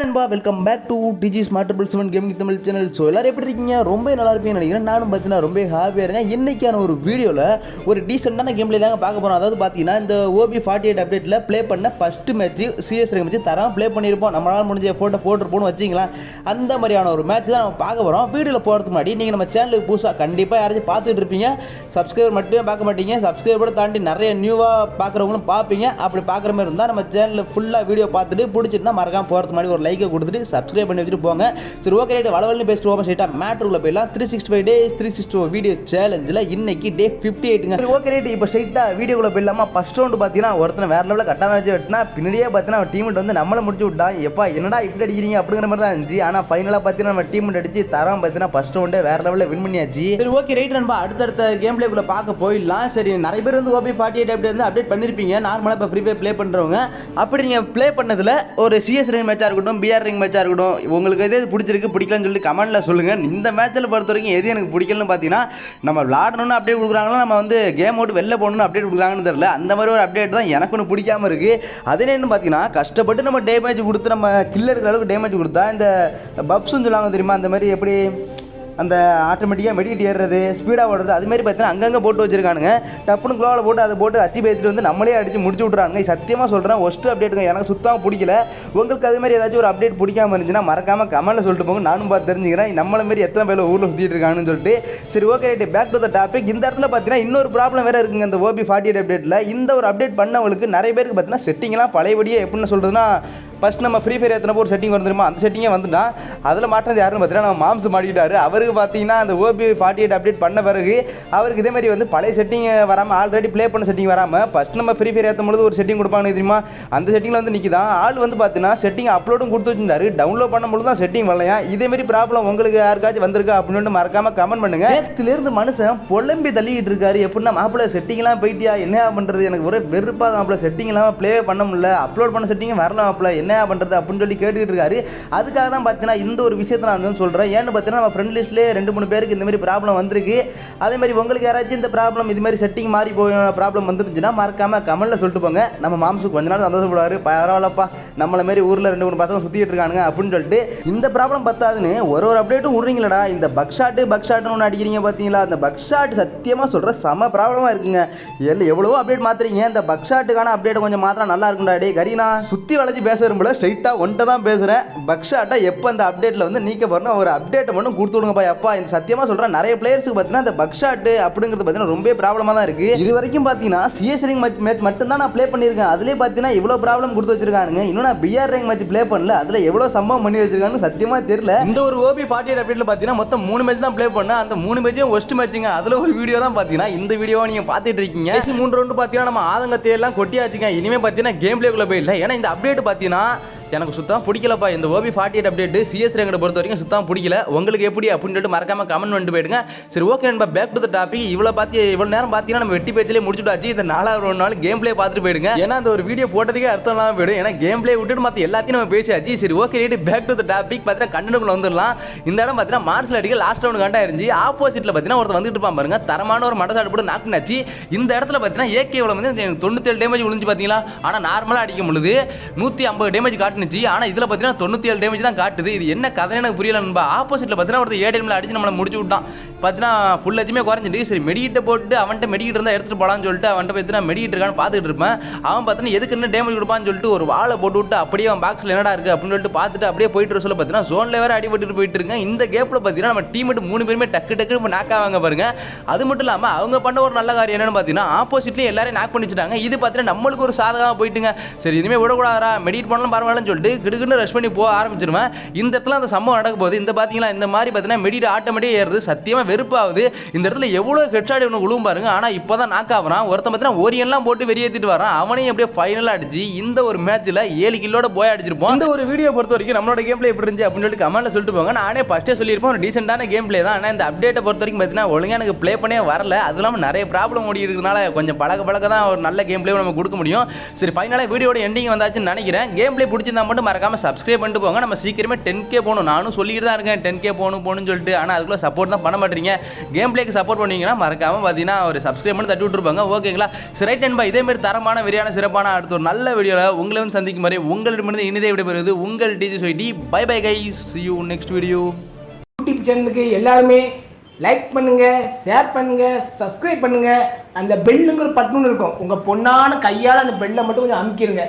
நண்பா welcome back to Digi smart triple seven gaming Tamil channel so எல்லாரும் எப்படி இருக்கீங்க? ரொம்ப நல்லா இருப்பீங்கன்னு நினைக்கிறேன். நானும் பார்த்தீங்கன்னா ரொம்ப ஹாப்பியாக இருக்கேன். இன்றைக்கான ஒரு வீடியோவில் ஒரு டீசெண்டான கேம்லே தாங்க பார்க்க போகிறோம் அதாவது பார்த்தீங்கன்னா இந்த ஓபி ஃபார்ட்டி எயிட் அப்டேட்டில் ப்ளே பண்ண ஃபஸ்ட்டு மேட்ச் சிஎஸ் மேட்ச் தரம் ப்ளே பண்ணியிருப்போம். நம்மளால் முடிஞ்ச ஃபோட்டோ போட்டிருப்போம்னு வச்சிங்களேன் அந்த மாதிரியான ஒரு மேட்ச் தான் நம்ம பார்க்க போகிறோம் வீடியோவில் போகிறதுக்கு முன்னாடி நீங்கள் நம்ம சேனலுக்கு புதுசாக கண்டிப்பாக யாராச்சும் பார்த்துட்டு இருப்பீங்க. சப்ஸ்கிரைபர் மட்டுமே பார்க்க மாட்டீங்க. சப்ஸ்கிரைபரை தாண்டி நிறைய நியூவாக பார்க்குறவங்களும் பார்ப்பீங்க. அப்படி பார்க்குற மாதிரி இருந்தால் நம்ம சேனலில் ஃபுல்லாக வீடியோ பார்த்துட்டு பிடிச்சிட்டுனா மறக்காமல் போகிறதுக்கு முன்னாடி ஒரு லைக்கை கொடுத்துட்டு சப்ஸ்கிரைப் பண்ணி வச்சுட்டு போங்க. சரி ஓகே ரைட் வளவல்னு பேசிட்டு போக ஸ்ட்ரைட்டாக மேட்ருக்குள்ள போயிடலாம். Three sixty five days three sixty four video சேலஞ்சில் இன்னைக்கு டே ஃபிஃப்டி எயிட்டுங்க சரி ஓகே ரைட் இப்போ ஸ்ட்ரைட்டாக வீடியோக்குள்ள போயிடலாமா? ஃபஸ்ட் ரவுண்டு பார்த்தீங்கன்னா ஒருத்தனை வேறு லெவலில் கட்டான வச்சு வெட்டினா பின்னாடியே பார்த்தீங்கன்னா டீம் வந்து நம்மளை முடிச்சு விட்டான் எப்பா என்னடா இப்படி அடிக்கிறீங்க? அப்படிங்கிற மாதிரி தான் இருந்துச்சு. ஆனால் ஃபைனலாக பார்த்தீங்கன்னா நம்ம டீம் அடிச்சு தரம் பார்த்தீங்கன்னா ஃபஸ்ட் ரவுண்டே வேறு லெவலில் வின் பண்ணியாச்சு. சரி ஓகே ரைட் நண்பா. அடுத்தடுத்த கேம் பிளேக்குள்ள பார்க்க போயிடலாம். சரி நிறைய பேர் வந்து ஓபி ஃபார்ட்டி எயிட் அப்படி வந்து அப்டேட் பண்ணியிருப்பீங்க நார்மலாக இப்போ ஃப்ரீ ஃபயர் ப்ளே பண்ணுறவங்க அப்படி நீங்கள் ப்ளே பண்ணதில் ஒரு சிஎஸ் ரிங் மேட்சாக இருக்கட்டும் பிஆர் ரிங் மேட்சாக இருக்கட்டும் உங்களுக்கு எது பிடிச்சிருக்கு பிடிக்கலன்னு சொல்லிட்டு கமெண்ட்டில் சொல்லுங்கள் இந்த மேட்ச்சில் பொறுத்த வரைக்கும் எது எனக்கு பிடிக்கலன்னு பார்த்தீங்கன்னா நம்ம விளாடணும்னு அப்டேட் கொடுக்குறாங்களோ நம்ம வந்து கேம் ஓட்டு வெளில போகணும்னு அப்டேட் கொடுக்குறாங்கன்னு தெரியல. அந்த மாதிரி ஒரு அப்டேட் தான் எனக்கு ஒன்று பிடிக்காம இருக்குது அது என்னென்னு பார்த்தீங்கன்னா கஷ்டப்பட்டு நம்ம டேமேஜ் கொடுத்து நம்ம கில் எடுக்கிற அளவுக்கு டேமேஜ் கொடுத்தா இந்த பப்ஸ்ன்னு சொல்லுவாங்க தெரியுமா அந்த மாதிரி எப்படி அந்த ஆட்டோமேட்டிக்காக மெடிக்கெட் ஏறுறது ஸ்பீடாக ஓடுறது அதுமாரி பார்த்தீங்கன்னா அங்கங்கே போட்டு வச்சிருக்கானுங்க. டப்புனு க்ளோவில் போட்டு அதை போட்டு அச்சு பேத்துட்டு வந்து நம்மளே அடித்து முடிச்சு விட்றாங்க சத்தியமாக சொல்கிறேன் ஒஸ்ட்டு அப்டேட்டுங்க எனக்கு சுத்தமாக பிடிக்கல. உங்களுக்கு அது மாதிரி ஏதாச்சும் ஒரு அப்டேட் பிடிக்காம இருந்துச்சுன்னா மறக்காமல் கமெண்ட்டில் சொல்லிட்டு போங்க. நானும் பார்த்து தெரிஞ்சுக்கிறேன். நம்மளை மாரி எத்தனை பேர் ஊரில் சுற்றிட்டு இருக்காங்கன்னு சொல்லிட்டு. சரி okay right back to the topic இந்த இடத்துல பார்த்தீங்கன்னா இன்னொரு ப்ராப்ளம் வேறு இருக்குங்க. இந்த ஓபி ஃபார்ட்டி எயிட் அப்டேட்டில் இந்த ஒரு அப்டேட் பண்ணவங்களுக்கு நிறைய பேருக்கு பார்த்தீங்கன்னா செட்டிங்லாம் பழையபடியே எப்படின்னு சொல்கிறதுனா ஃபஸ்ட் நம்ம ஃப்ரீ ஃபயர் ஏற்றினப்போ ஒரு செட்டிங் வந்துருமா அந்த செட்டிங்கே வந்துட்டா அதில் மாட்டினது யாருன்னு பார்த்தீங்கன்னா நம்ம மாம்ஸ் மாட்டிக்கிட்டாரு. அவருக்கு பார்த்தீங்கன்னா அந்த ஓபி ஃபார்ட்டி எயிட் அப்டேட் பண்ண பிறகு அவருக்கு இதே மாதிரி வந்து பழைய செட்டிங் வராமல் ஆல்ரெடி ப்ளே பண்ண செட்டிங் வராமல் ஃபஸ்ட் நம்ம ஃப்ரீ ஃபயர் ஏற்றும் பொழுது ஒரு செட்டிங் கொடுப்பாங்க தெரியுமா? அந்த செட்டிங்கில் வந்து நிற்கிதான் ஆள் வந்து பார்த்தீங்கன்னா செட்டிங் அப்லோடும் கொடுத்து வச்சிருந்தாரு. டவுன்லோட் பண்ணும்போது தான் செட்டிங் வரலையா? இதே மாதிரி ப்ராப்ளம் உங்களுக்கு யாருக்காச்சும் வந்திருக்கா அப்படின்னு மறக்காம கமெண்ட் பண்ணுங்க. நேரத்துலேருந்து மனுஷன் புலம்பி தள்ளிக்கிட்டு இருக்காரு. எப்படின்னா மாப்பிள்ள செட்டிங்லாம் போயிட்டியா? என்ன பண்ணுறது எனக்கு ஒரே வெறுப்பாக மாப்பிள்ள. செட்டிங் இல்லாமல் ப்ளே பண்ண முடியல. அப்லோட் பண்ண செட்டிங் வரல மாப்பிள்ள. என்ன பண்ணுறது அப்படின்னு சொல்லி கேட்டுக்கிட்டு இருக்காரு. அதுக்காக தான் பார்த்தீங்கன்னா இந்த ஒரு விஷயத்தை நான் வந்து சொல்கிறேன் ஏன்னு பார்த்தீங்கன்னா நம்ம ஃப்ரெண்ட் லிஸ்ட்லேயே ரெண்டு மூணு பேருக்கு இந்த மாதிரி ப்ராப்ளம் வந்திருக்கு. அதே மாதிரி உங்களுக்கு யாராச்சும் இந்த ப்ராப்ளம் இது மாதிரி செட்டிங் மாறி போய் ப்ராப்ளம் வந்துருந்துச்சுன்னா மறக்காம கமெண்ட்டில் சொல்லிட்டு போங்க. நம்ம மாம்சுக்கு கொஞ்ச நாள் சந்தோஷப்படுவார். பரவாயில்லப்பா நம்மளை மாதிரி ஊரில் ரெண்டு மூணு பசங்க சுற்றிட்டு இருக்கானுங்க அப்படின்னு சொல்லிட்டு இந்த ப்ராப்ளம் பத்தாதுன்னு ஒரு ஒரு அப்டேட்டும் விட்றீங்களடா இந்த பக் ஷாட்டு பக் ஷாட்னு ஒன்று அடிக்கிறீங்க பார்த்தீங்களா அந்த பக் ஷாட் சத்தியமாக சொல்கிற செம ப்ராப்ளமாக இருக்குங்க. எல்லாம் எவ்வளவோ அப்டேட் மாத்துறீங்க. இந்த பக் ஷாட்டுக்கான அப்டேட் கொஞ்சம் மாத்திரம் நல்லா இருக்கும்டா. டே கரீனா சுற்றி வளைச்சி பேச விரும்பல ஸ்ட்ரைட்டாக ஒன்ட்ட தான் பேசுகிறேன் பக் ஷாட்டை எப்போ அந்த அப்டேட்டில் வந்து நீக்க போகிறோம் ஒரு அப்டேட்டை மட்டும் கொடுத்து விடுங்கப்பா அப்பா. இந்த சத்தியமாக சொல்கிறேன் நிறைய பிளேயர்ஸுக்கு பார்த்தீங்கன்னா இந்த பக் ஷாட்டு அப்படிங்கிறது பார்த்தீங்கன்னா ரொம்ப ப்ராப்ளமாக தான் இருக்குது இது வரைக்கும் பார்த்தீங்கன்னா சிஎஸ் ரேங்க் மேட்ச் மேட்ச் மட்டும் தான் நான் ப்ளே பண்ணியிருக்கேன். அதுலேயே பார்த்தீங்கன்னா இவ்வளோ ப்ராப்ளம் கொடுத்து வச்சிருக்கானுங்க. இன்னும் நான் பிஆர் ரேங்க் மேட்ச் ப்ளே பண்ணல. அதில் எவ்வளோ சம்பவம் பண்ணி வச்சிருக்காங்கன்னு சத்தியமாக தெரியல. இந்த ஒரு ஓபி ஃபார்ட்டி எயிட் அப்டேட்டில் பார்த்தீங்கன்னா மொத்தம் மூணு மேட்ச் தான் ப்ளே பண்ணேன். அந்த மூணு மேட்சும் ஒஸ்ட் மேட்சுங்க அதில் ஒரு வீடியோ தான் பார்த்தீங்கன்னா இந்த வீடியோவை நீங்கள் பார்த்துட்டு இருக்கீங்க. மூணு ரவுண்டு பார்த்தீங்கன்னா நம்ம ஆதங்கத்தை எல்லாம் கொட்டியாச்சுங்க. இனிமேல் பார்த்தீங்கன்னா கேம் பிளேக்குள்ளே போயிடல ஏன்னா இந்த அப்டேட் பார்த்தீங்கன்னா 감사합니다. எனக்கு சுத்தம் பிடிக்கலப்பா. இந்த OB forty eight update CS ரேங்கை பொறுத்த வரைக்கும் சுத்தம் பிடிக்கல. உங்களுக்கு எப்படி அப்படின்னு சொல்லிட்டு மறக்காம கமெண்ட் பண்ணிட்டு போயிடுங்க. சரி ஓகே நண்பா பேக் டு த டாபிக் இவ்வளோ பார்த்து இவ்வளோ நேரம் பார்த்தீங்கன்னா நம்ம வெட்டி பேச்சிலே முடிச்சுட்டாச்சு. இந்த நாலாவது ஒரு நாள் கேம் பிளே பார்த்துட்டு போயிடுங்க. ஏன்னா அந்த ஒரு வீடியோ போட்டதுக்கே அர்த்தம் இல்லாமல் போயிடும். ஏன்னா கேம் பிளே விட்டுட்டு மற்ற எல்லாத்தையும் நம்ம பேசியாச்சு. சரி okay right back to the topic பார்த்தீங்கன்னா கண்டனுக்குள்ள வந்துடலாம். இந்த இடம் பார்த்தீங்கன்னா மார்ஷல் அடிக்க லாஸ்ட் ரவுண்ட் கண்டா இருந்துச்சு. ஆப்போசிட்டில் பார்த்தீங்கன்னா ஒருத்தர் வந்துட்டு இருப்பான் பாருங்க. தரமான ஒரு மடசாடு போட்டு நாக்குனாச்சு. இந்த இடத்துல பார்த்தீங்கன்னா ஏகே வந்து தொண்ணூத்தேழு டேமேஜ் விழுந்து பார்த்தீங்களா? ஆனால் நார்மலாக அடிக்க முடியுது நூற்றி ஐம்பது டேமேஜ் காட்டுனுச்சு. ஆனால் இதில் பார்த்தீங்கன்னா தொண்ணூற்றி ஏழு டேமேஜ் தான் காட்டுது. இது என்ன கதை எனக்கு புரியல நண்பா. ஆப்போசிட்டில் பார்த்தீங்கன்னா ஒருத்தர் ஏடிஎம்ல அடிச்சு நம்மளை முடிச்சு விட்டான். பார்த்தீங்கன்னா ஃபுல் எல்லாத்தையுமே குறைஞ்சிட்டு சரி மெடிக்கிட்ட போட்டு அவன்கிட்ட மெடிக்கிட்டு இருந்தால் எடுத்துட்டு போகலான்னு சொல்லிட்டு அவன்கிட்ட பார்த்தீங்கன்னா நான் மெடிக்கிட்டு இருக்கான்னு பார்த்துட்டு இருப்பேன். அவன் பார்த்தீங்கன்னா எதுக்கு என்ன டேமேஜ் கொடுப்பான்னு சொல்லிட்டு ஒரு வாழை போட்டு விட்டு அப்படியே அவன் பாக்ஸில் என்னடா இருக்குது அப்படின்னு சொல்லிட்டு பார்த்துட்டு அப்படியே போயிட்டு வர சொல்ல பார்த்தீங்கன்னா ஜோனில் வேறு அடிபட்டு போயிட்டு இருக்கேன். இந்த கேப்பில் பார்த்தீங்கன்னா நம்ம டீமெட்டு மூணு பேருமே டக்கு டக்கு இப்போ நாக் ஆவாங்க பாருங்க. அது மட்டும் இல்லாமல் அவங்க பண்ண ஒரு நல்ல காரியம் என்னன்னு பார்த்தீங்கன்னா ஆப்போசிட்லேயும் எல்லாரையும் நாக் பண்ணிச்சிட்டாங்க. இது பார்த்தீங்கன்னா நம்மளுக்கு ஒரு சாதகமாக போயிட்டுங்க. சரி இனிமேல் விடக்கூடாதா மெடிட் பண்ணலாம் பரவாயில்லன்னு சொல்லிட்டு கிடுக்குன்னு ரஷ் பண்ணி போக ஆரம்பிச்சிருவேன். இந்த இடத்துல அந்த சம்பவம் நடக்க போகுது. இந்த பார்த்தீங்களா இந்த மாதிரி பார்த்தீங்கன்னா மெடிட் ஆட்டோமேட்டிக்காக ஏறுது. சத்தியமாக வெறுப்பாகுது. இந்த இடத்துல எவ்வளோ ஹெட்ஷாட் இவனு விழுவும் பாருங்க. ஆனால் இப்போ தான் நாக் ஆகிறான். ஒருத்தன் பார்த்தீங்கன்னா ஓரியன்லாம் போட்டு வெளியேற்றிட்டு வரான் அவனையும் அப்படியே ஃபைனலாக அடிச்சு இந்த ஒரு மேட்ச்சில் ஏழு கிலோட போய் அடிச்சிருப்போம் இந்த ஒரு வீடியோ பொறுத்த வரைக்கும் நம்மளோட கேம் பிளே எப்படி இருந்துச்சு அப்படின்னு சொல்லிட்டு கமெண்ட்ல சொல்லிட்டு போங்க. நானே ஃபஸ்ட்டே சொல்லியிருப்போம் ஒரு டீசெண்டான கேம் பிளே தான். ஆனால் இந்த அப்டேட்டை பொறுத்த வரைக்கும் பார்த்தீங்கன்னா ஒழுங்காக எனக்கு ப்ளே பண்ணே வரல. அது இல்லாமல் நிறைய ப்ராப்ளம் ஓடி இருக்கிறதுனால கொஞ்சம் பழக பழக தான் ஒரு நல்ல கேம் பிளே நம்ம கொடுக்க முடியும். சரி ஃபைனலாக வீடியோட எண்டிங் வந்தாச்சுன்னு நினைக்கிறேன். கேம் பிளே பிடிச்சிருந்தா இருந்தால் மட்டும் மறக்காம சப்ஸ்கிரைப் பண்ணிட்டு போங்க. நம்ம சீக்கிரமே டென் கே போகணும். நானும் சொல்லிட்டு தான் இருக்கேன். டென் கே போகணும் போகணும்னு சொல்லிட்டு. ஆனால் அதுக்குள்ளே சப்போர்ட் தான் பண்ண மாட்டீங்க. கேம் பிளேக்கு சப்போர்ட் பண்ணிங்கன்னா மறக்காமல் பார்த்தீங்கன்னா ஒரு சப்ஸ்கிரைப் பண்ணி தட்டி விட்டுருப்பாங்க. ஓகேங்களா சரி நண்பா இதேமாரி தரமான விரியான சிறப்பான அடுத்த ஒரு நல்ல வீடியோவில் உங்களை வந்து சந்திக்கும் மாதிரி உங்களிடமிருந்து இனிதே விடைபெறுவது உங்கள் Digi சொய்டி bye bye guys you next video YouTube சேனலுக்கு எல்லாருமே லைக் பண்ணுங்க ஷேர் பண்ணுங்க சப்ஸ்கிரைப் பண்ணுங்க. அந்த பெல்லுங்கிற பட்டுன்னு இருக்கும். உங்க பொண்ணான கையால் அந்த பெல்லை மட்டும் கொஞ்சம் அமுக்கிடுங்க